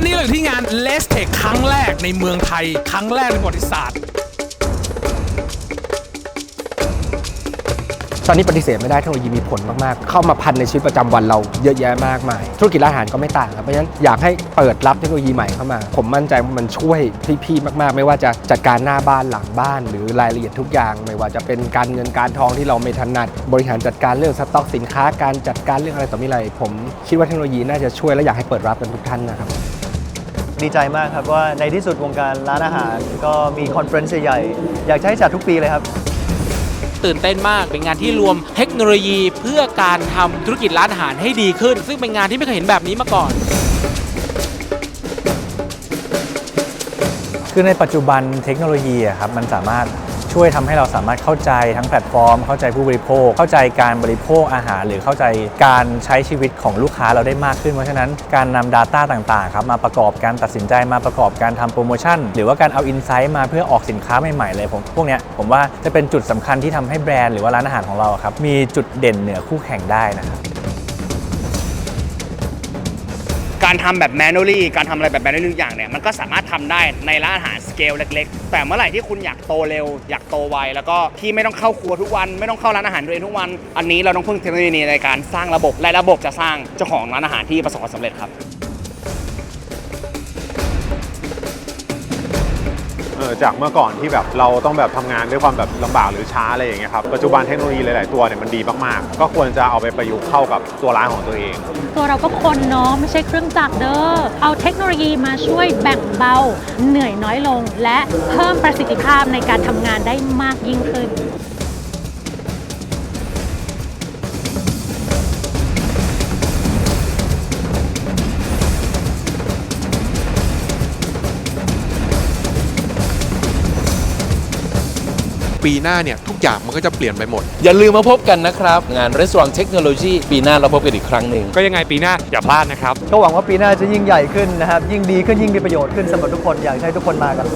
อยู่ที่งาน l e s t e c h ครั้งแรกในเมืองไทย ครั้งแรกในประวัติศาสตร์ ตอนนี้ปฏิเสธไม่ได้เทคโนโลยีมีผลมาก ๆ เข้ามาพันในชีวิตประจำวันเราเยอะแยะมากมาย ธุรกิจร้านอาหารก็ไม่ต่างครับ เพราะฉะนั้นอยากให้เปิดรับเทคโนโลยีใหม่เข้ามา ผมมั่นใจว่ามันช่วยพี่ ๆ มาก ๆ ไม่ว่าจะจัดการหน้าบ้านหลังบ้าน หรือรายละเอียดทุกอย่าง ไม่ว่าจะเป็นการเงินการทองที่เราไม่ถนัด บริหารจัดการเรื่องสต็อกสินค้า การจัดการเรื่องอะไรต่อมีอะไร ผมคิดว่าเทคโนโลยีน่าจะช่วยและอยากให้เปิดรับกันทุกท่านนะครับ ดีใจมากครับว่าในที่สุดวงการร้านอาหาร ก็มีคอนเฟรนซ์ใหญ่ๆอยากจะให้จัดทุกปีเลยครับ ตื่นเต้นมากเป็นงานที่รวมเทคโนโลยีเพื่อการทำธุรกิจร้านอาหารให้ดีขึ้น ซึ่งเป็นงานที่ไม่เคยเห็นแบบนี้มาก่อน คือในปัจจุบันเทคโนโลยีอะครับมันสามารถ ช่วยทำให้เราสามารถเข้าใจทั้งแพลตฟอร์ม เข้าใจผู้บริโภค เข้าใจการบริโภคอาหาร หรือเข้าใจการใช้ชีวิตของลูกค้าเราได้มากขึ้น เพราะฉะนั้นการนำ Data ต่างๆครับมาประกอบการตัดสินใจมาประกอบการทำโปรโมชั่น หรือว่าการเอาอินไซต์มาเพื่อออกสินค้าใหม่ๆเลยผมพวกเนี้ยผมว่าจะเป็นจุดสำคัญที่ทำให้แบรนด์หรือว่าร้านอาหารของเราครับมีจุดเด่นเหนือคู่แข่งได้นะครับ การทำแบบแมนนวลี่การทำอะไรแบบ manually ทุกอย่างเนี่ยมันก็สามารถทำได้ในร้านอาหารสเกลเล็ก ๆ แต่เมื่อไหร่ที่คุณอยากโตเร็ว อยากโตไวแล้วก็ที่ไม่ต้องเข้าครัวทุกวัน ไม่ต้องเข้าร้านอาหารตัวเองทุกวัน อันนี้เราต้องพึ่งเทคโนโลยีในการสร้างระบบและระบบจะสร้างเจ้าของร้านอาหารที่ประสบความสำเร็จครับ จากเมื่อก่อนที่แบบเราต้องแบบทำงานด้วยความแบบลำบากหรือช้าอะไรอย่างเงี้ยครับปัจจุบันเทคโนโลยีหลาย ๆ ตัวเนี่ยมันดีมากๆ ก็ควรจะเอาไปประยุกต์เข้ากับตัวร้านของตัวเอง ตัวเราก็คนเนาะไม่ใช่เครื่องจักรเด้อเอาเทคโนโลยีมาช่วยแบ่งเบา เหนื่อยน้อยลง และเพิ่มประสิทธิภาพในการทำงานได้มากยิ่งขึ้น ปีหน้าเนี่ยทุกอย่างมันก็จะเปลี่ยนไปหมด อย่าลืมมาพบกันนะครับ งาน Restaurant Technology ปีหน้าเราพบกันอีกครั้งหนึ่งก็ยังไงปีหน้าอย่าพลาดนะครับ ก็หวังว่าปีหน้าจะยิ่งใหญ่ขึ้นนะครับ ยิ่งดีขึ้นยิ่งมีประโยชน์ขึ้นสำหรับทุกคนอยากให้ทุกคนมากัน